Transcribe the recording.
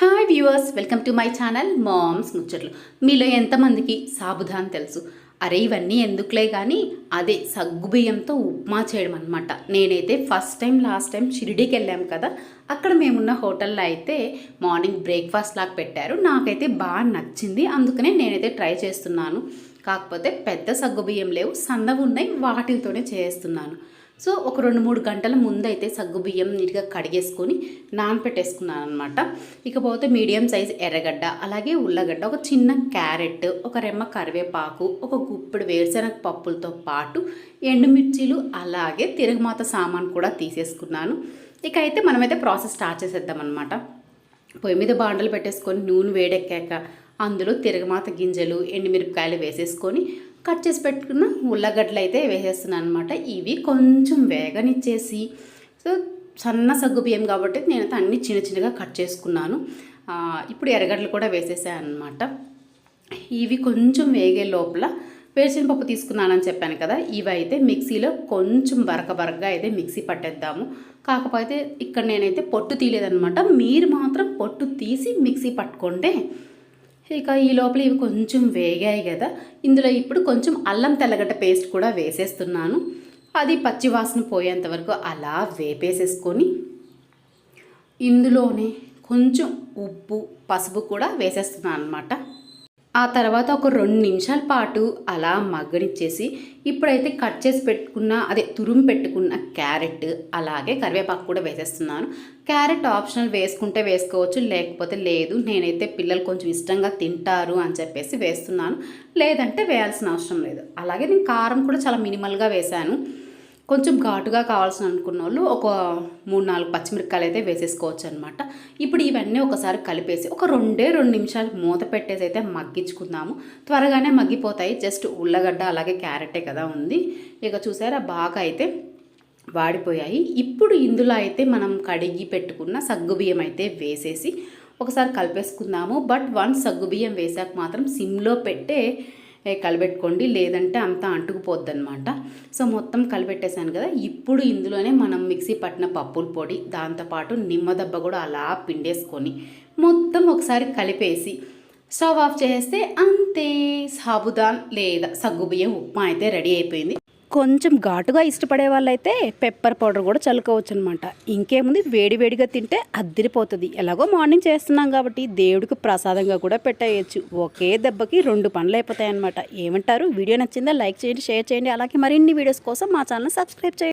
Hi viewers welcome to my channel moms ముచ్చట్లు. మీలో ఎంతమందికి సాబుదాన్ తెలుసు? అరే ఇవన్నీ ఎందుకులే కానీ అదే సగ్గుబియ్యంతో ఉప్మా చేయడం అనమాట నేనైతే ఫస్ట్ టైం లాస్ట్ టైం షిరిడీకి వెళ్ళాము కదా అక్కడ మేమున్న హోటల్లో అయితే మార్నింగ్ బ్రేక్ఫాస్ట్ లాగా పెట్టారు. నాకైతే బాగా నచ్చింది అందుకనే నేనైతే ట్రై చేస్తున్నాను. కాకపోతే పెద్ద సగ్గుబియ్యం లేవు సన్నవి ఉన్నాయి వాటితోనే చేస్తున్నాను. సో ఒక రెండు మూడు గంటల ముందైతే సగ్గు బియ్యం నీట్గా కడిగేసుకొని నానపెట్టేసుకున్నాను అనమాట ఇకపోతే మీడియం సైజ్ ఎర్రగడ్డ అలాగే ఉల్లగడ్డ ఒక చిన్న క్యారెట్ ఒక రెమ్మ కరివేపాకు ఒక గుప్పెడు వేరుశనగ పప్పులతో పాటు ఎండుమిర్చీలు అలాగే తిరగమాత సామాన్ కూడా తీసేసుకున్నాను. ఇక అయితే మనమైతే ప్రాసెస్ స్టార్ట్ చేసేద్దాం అనమాట పొయ్యి మీద బాండలు పెట్టేసుకొని నూనె వేడెక్కాక అందులో తిరగమాత గింజలు ఎండుమిరపకాయలు వేసేసుకొని కట్ చేసి పెట్టుకున్న ఉల్లగడ్డలు అయితే వేసేస్తున్నాను అనమాట ఇవి కొంచెం వేగనిచ్చేసి సో సన్న సగ్గు బియ్యం కాబట్టి నేను అన్ని చిన్న చిన్నగా కట్ చేసుకున్నాను. ఇప్పుడు ఎర్రగడ్డలు కూడా వేసేసాను అనమాట ఇవి కొంచెం వేగే లోపల వేరుశనగపప్పు తీసుకున్నానని చెప్పాను కదా ఇవి అయితే మిక్సీలో కొంచెం బరక బరకగా అయితే మిక్సీ పట్టేద్దాము. కాకపోతే ఇక్కడ నేనైతే పొట్టు తీయలేదనమాట మీరు మాత్రం పొట్టు తీసి మిక్సీ పట్టుకోండి ఇక ఈ లోపల ఇవి కొంచెం వేగాయి కదా. ఇందులో ఇప్పుడు కొంచెం అల్లం తెల్లగడ్డ పేస్ట్ కూడా వేసేస్తున్నాను. అది పచ్చివాసన పోయేంత వరకు అలా వేపేసేసుకొని ఇందులోనే కొంచెం ఉప్పు పసుపు కూడా వేసేస్తున్నాను అనమాట ఆ తర్వాత ఒక రెండు నిమిషాల పాటు అలా మగ్గనిచ్చేసి ఇప్పుడైతే కట్ చేసి పెట్టుకున్న అదే తురుము పెట్టుకున్న క్యారెట్ అలాగే కరివేపాకు కూడా వేసేస్తున్నాను. క్యారెట్ ఆప్షనల్ వేసుకుంటే వేసుకోవచ్చు లేకపోతే లేదు నేనైతే పిల్లలు కొంచెం ఇష్టంగా తింటారు అని చెప్పేసి వేస్తున్నాను. లేదంటే వేయాల్సిన అవసరం లేదు. అలాగే నేను కారం కూడా చాలా మినిమల్గా వేశాను. కొంచెం ఘాటుగా కావాల్సిన అనుకున్న వాళ్ళు ఒక మూడు నాలుగు పచ్చిమిరపకాయలు అయితే వేసేసుకోవచ్చు అనమాట ఇప్పుడు ఇవన్నీ ఒకసారి కలిపేసి ఒక రెండే రెండు నిమిషాలు మూత పెట్టేసి అయితే మగ్గించుకుందాము. త్వరగానే మగ్గిపోతాయి. జస్ట్ ఉల్లగడ్డ అలాగే క్యారెటే కదా ఉంది. ఇక చూసారా బాగా అయితే వాడిపోయాయి. ఇప్పుడు ఇందులో అయితే మనం కడిగి పెట్టుకున్న సగ్గుబియ్యం అయితే వేసేసి ఒకసారి కలిపేసుకుందాము. బట్ వన్ సగ్గుబియ్యం వేసాక మాత్రం సిమ్లో పెట్టే కలబెట్టుకోండి. లేదంటే అంతా అంటుకుపోద్ది అనమాట సో మొత్తం కలిపెట్టేశాను కదా. ఇప్పుడు ఇందులోనే మనం మిక్సీ పట్టిన పప్పుల పొడి దాంతోపాటు నిమ్మదబ్బ కూడా అలా పిండేసుకొని మొత్తం ఒకసారి కలిపేసి స్టవ్ ఆఫ్ చేస్తే అంతే. సాబుదాన్ లేదా సగ్గుబియ్యం ఉప్మా అయితే రెడీ అయిపోయింది. కొంచెం ఘాటుగా ఇష్టపడే వాళ్ళైతే పెప్పర్ పౌడర్ కూడా చల్లుకోవచ్చు అనమాట ఇంకేముంది? వేడి వేడిగా తింటే అద్దిరిపోతుంది. ఎలాగో మార్నింగ్ చేస్తున్నాం కాబట్టి దేవుడికి ప్రసాదంగా కూడా పెట్టేయచ్చు. ఒకే దెబ్బకి రెండు పనులు అయిపోతాయి అనమాట ఏమంటారు? వీడియో నచ్చిందా? లైక్ చేయండి షేర్ చేయండి. అలాగే మరిన్ని వీడియోస్ కోసం మా ఛానల్ సబ్స్క్రైబ్ చేయండి.